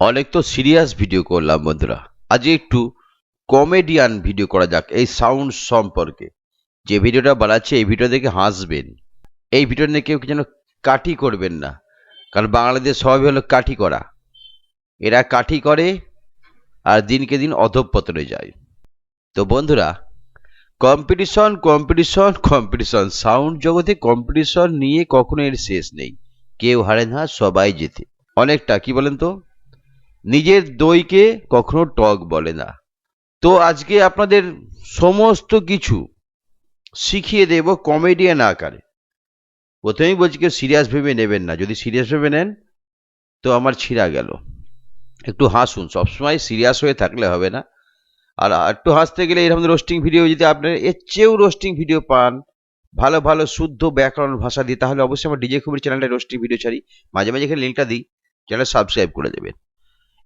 অনেক তো serious video করলাম বন্ধুরা। আজ একটু কমেডিয়ান ভিডিও করা যাক, এই সাউন্ড সম্পর্কে। যে ভিডিওটা বানাচ্ছে, এই ভিডিও দেখে হাসবেন। এই ভিডিও নিয়ে কেউ যেন কাঠি করবেন না। কারণ বাংলাদেশ স্বভাবই হলো কাঠি করা। এরা কাঠি করে আর দিনকে দিন অধঃপতনে যায়। তো বন্ধুরা কম্পিটিশন কম্পিটিশন কম্পিটিশন সাউন্ড জগতে কম্পিটিশন নিয়ে কখনো এর শেষ নেই। কেউ হারে না, সবাই জেতে। অনেকটা, কি বলেন তো? নিজের দইকে কখনো টক বলে না। তো আজকে আপনাদের সমস্ত কিছু শিখিয়ে দেব কমেডিয়ান আকারে। প্রথমেই বলছি কেউ সিরিয়াস ভেবে নেবেন না। যদি সিরিয়াস ভেবে নেন, তো আমার ছিঁড়া গেল। একটু হাসুন। সবসময় সিরিয়াস হয়ে থাকলে হবে না। আর একটু হাসতে গেলে এরকম রোস্টিং ভিডিও যদি আপনার এর চেয়েও রোস্টিং ভিডিও পান, ভালো ভালো, শুদ্ধ ব্যাকরণ ভাষা দিয়ে, তাহলে অবশ্যই আমার ডিজে খুবির চ্যানেলটা রোস্টিং ভিডিও ছাড়ি। মাঝে মাঝে এখানে লিঙ্কটা দিই। চ্যানেল সাবস্ক্রাইব করে দেবেন।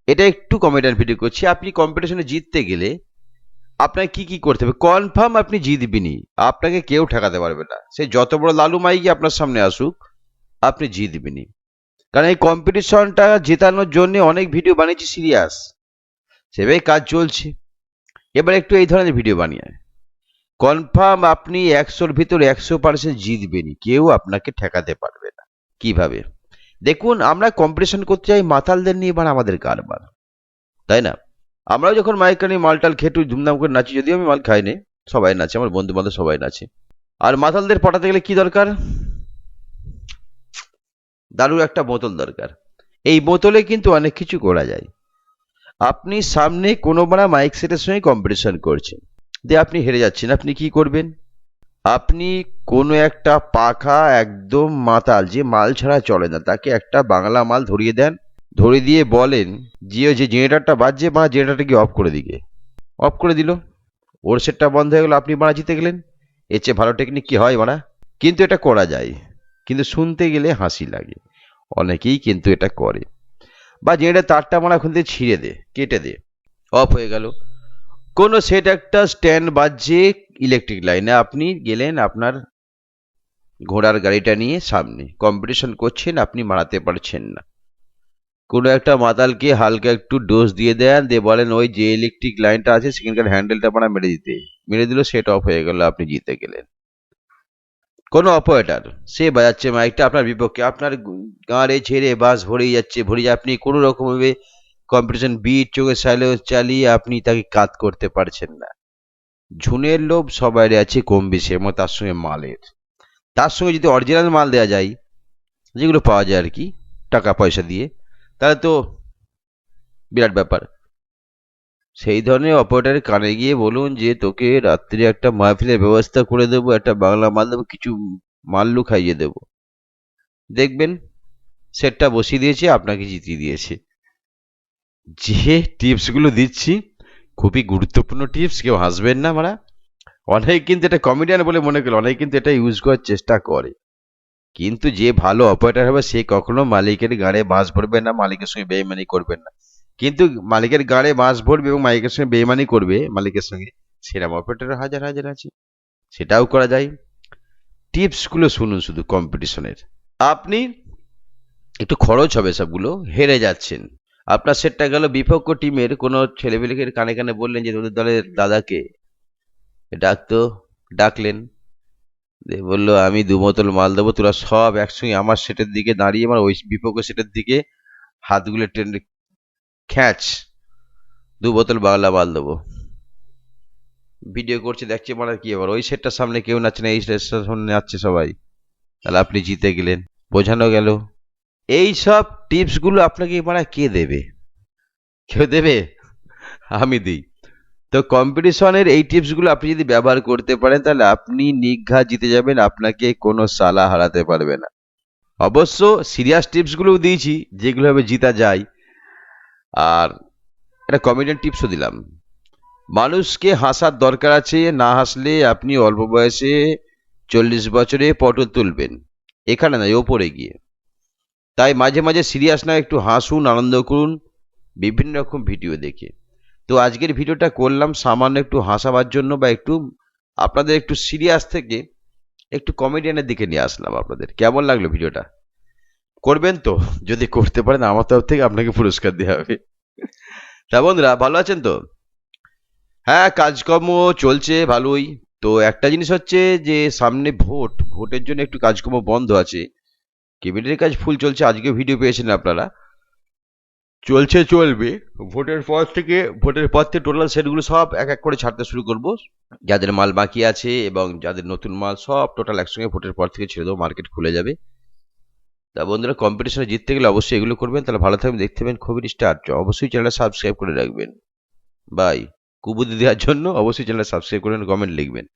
এটা একটু কমেডিয়ান ভিডিও করছি। আপনি কম্পিটিশনে জিততে গেলে আপনাকে কি কি করতে হবে? কনফার্ম আপনি জিতবেনই। আপনাকে কেউ ঠেকাতে পারবে না। সে যত বড় লালু মাইকি আপনার সামনে আসুক, আপনি জিতবেনই। কারণ এই কম্পিটিশনটা জেতানোর জন্য অনেক ভিডিও বানিয়েছি সিরিয়াস সেভাবে কাজ চলছে। এবার একটু এই ধরনের ভিডিও বানিয়ে কনফার্ম আপনি একশোর ভিতর একশো পার্সেন্ট জিতবেনই। কেউ আপনাকে ঠেকাতে পারবে না। কীভাবে? দেখুন, আমরা কম্পিটিশন করতে চাই মাতালদের নিয়ে, এবার আমাদের কারবার। তাই না? আমরাও যখন মাইক নিয়ে মালটাল খেটু, ধুমধাম করে নাচি, যদিও আমি মাল খাইনি, সবাই নাচে, আমার বন্ধু বান্ধব সবাই নাচে। আর মাতালদের পটাতে গেলে কি দরকার? দারুর একটা বোতল দরকার। এই বোতলে কিন্তু অনেক কিছু করা যায়। আপনি সামনে কোনো বারা মাইক সেটের সঙ্গে কম্পিটিশন করছেন। দিয়ে আপনি হেরে যাচ্ছেন। আপনি কি করবেন? আপনি কোনো একটা পাখা একদম মাতাল, যে মাল ছাড়া চলে না, তাকে একটা বাংলা মাল ধরিয়ে দেন ধরিয়ে দিয়ে বলেন যে যে জেনারেটারটা বাজছে, বা জেনারেটারটা অফ করে দিকে? অফ করে দিল। ওর সেটটা বন্ধ হয়ে গেলো, আপনি মারা জিতে গেলেন। এর চেয়ে ভালো টেকনিক কি হয়, মারা? কিন্তু এটা করা যায়। কিন্তু শুনতে গেলে হাসি লাগে। অনেকেই কিন্তু এটা করে। বা জেনারেটার তারটা মারা খুলতে ছিঁড়ে দে, কেটে দে। অফ হয়ে গেল। কোনো সেট একটা স্ট্যান্ড বাজছে ইলেকট্রিক লাইনে। আপনি গেলেন আপনার ঘোড়ার গাড়িটা নিয়ে সামনে। কম্পিটিশন করছেন, আপনি মারাতে পারছেন না। কোনো একটা মাতালকে হালকা একটু ডোজ দিয়ে দেন, দিয়ে বলেন, ওই যে ইলেকট্রিক লাইনটা আছে, সেখানকার হ্যান্ডেলটা মারা মেরে দিতে। মেরে দিল সেট অফ হয়ে গেল, আপনি জিতে গেলেন। কোনো অপারেটার সে বাজাচ্ছে মাইকটা আপনার বিপক্ষে। আপনার গাঁড়ে ছেড়ে বাস ভরেই যাচ্ছে, ভরে আপনি কোনো রকমভাবে কম্পিটিশন বিট চোখে সাইলে চালিয়ে আপনি তাকে কাত করতে পারছেন না। ঝুনের লোভ সবাই আছে কম বেশি, এবং তার সঙ্গে মালের। তার সঙ্গে যদি অরিজিনাল মাল দেওয়া যায়, যেগুলো পাওয়া যায় আর কি, টাকা পয়সা দিয়ে, তাহলে তো বিরাট ব্যাপার। সেই ধরনের অপারেটারের কানে গিয়ে বলুন যে, তোকে রাত্রে একটা মাহফিলের ব্যবস্থা করে দেবো, একটা বাংলা মাল দেবো, কিছু মাল্লু খাইয়ে দেবো। দেখবেন সেটটা বসিয়ে দিয়েছে, আপনাকে জিতিয়ে দিয়েছে। যে টিপসগুলো দিচ্ছি, খুবই গুরুত্বপূর্ণ টিপস, কেউ হাসবেন না মারা। অনেক কিন্তু এটা কমেডিয়ান বলে মনে করল অনেক কিন্তু এটা ইউজ করার চেষ্টা করে। কিন্তু যে ভালো অপারেটার হবে, সে কখনো মালিকের গাড়ে বাস ভরবে না, মালিকের সঙ্গে বেইমানি করবেন না। কিন্তু মালিকের গাড়ে বাস ভরবে এবং মালিকের সঙ্গে বেইমানি করবে, মালিকের সঙ্গে, সেরকম অপারেটার হাজার হাজার আছে। সেটাও করা যায়। টিপসগুলো শুনুন শুধু কম্পিটিশনের আপনি, একটু খরচ হবে সবগুলো, হেরে যাচ্ছেন। আপনার সেটটা গেল বিপক্ষ টিমের, কোনো ছেলেপেলেকে কানে কানে বললেন যে তোদের দলের দাদাকে। ডাকতো, ডাকলেন। বলল, আমি দু বোতল মাল দেবো, তোরা সব একসঙ্গে আমার সেটের দিকে দাঁড়িয়ে আমার ওই বিপক্ষ সেটের দিকে হাতগুলো টেনে খ্যাচ দু বোতল বাংলা মাল দেবো। ভিডিও করছে, দেখছে মানে কি আবার ওই সেটটার সামনে কেউ নাচছে না, এই সেটটার সামনে নাচছে সবাই। তাহলে আপনি জিতে গেলেন। বোঝানো গেল। এই সব টিপসগুলো আপনাকে মানে কে দেবে? কেউ দেবে? আমি দিই। তো কম্পিটিশনের এই টিপসগুলো আপনি যদি ব্যবহার করতে পারেন, তাহলে আপনি নিঘা জিতে যাবেন, আপনাকে কোনো সালা হারাতে পারবে না। অবশ্য সিরিয়াস টিপসগুলোও দিয়েছি, যেগুলো ভাবে জিতা যায়। আর একটা কমেডিয়ান টিপসও দিলাম। মানুষকে হাসার দরকার আছে, না হাসলে আপনি অল্প বয়সে চল্লিশ বছরে পটল তুলবেন। এখানে নয়, ওপরে গিয়ে। তাই মাঝে মাঝে সিরিয়াস না, একটু হাসুন, আনন্দ করুন, বিভিন্ন রকম ভিডিও দেখে। তো আজকের ভিডিওটা করলাম সামান্য একটু হাসাবার জন্য বা একটু আপনাদের একটু সিরিয়াস থেকে একটু কমেডিয়ানের দিকে নিয়ে আসলাম আপনাদের। কেমন লাগল ভিডিওটা? করবেন তো, যদি করতে পারেন আমার তরফ থেকে আপনাকে পুরস্কার দেওয়া হবে। তা বন্ধুরা, ভালো আছেন তো? হ্যাঁ কাজকর্ম চলছে ভালোই। তো একটা জিনিস হচ্ছে যে সামনে ভোট, ভোটের জন্য একটু কাজকর্ম বন্ধ আছে। কেবিনেটের কাজ ফুল চলছে, আজকে ভিডিও পেয়েছেন আপনারা। চলছে, চলবে। ভোটের পর থেকে, ভোটের পর থেকে টোটাল সেটগুলো সব এক এক করে ছাড়তে শুরু করব। যাদের মাল বাকি আছে এবং যাদের নতুন মাল, সব টোটাল একসঙ্গে ভোটের পর থেকে ছেড়ে দেবো মার্কেট খুলে যাবে। তা বন্ধুরা কম্পিটিশনে জিততে গেলে অবশ্যই এগুলো করবেন, তাহলে ভালো থাকবেন, দেখতে পাবেন খুবই স্টার্ট অবশ্যই চ্যানেলটা সাবস্ক্রাইব করে রাখবেন। বাই কুবুদ্ধি দেওয়ার জন্য অবশ্যই চ্যানেলটা সাবস্ক্রাইব করে কমেন্ট লিখবেন।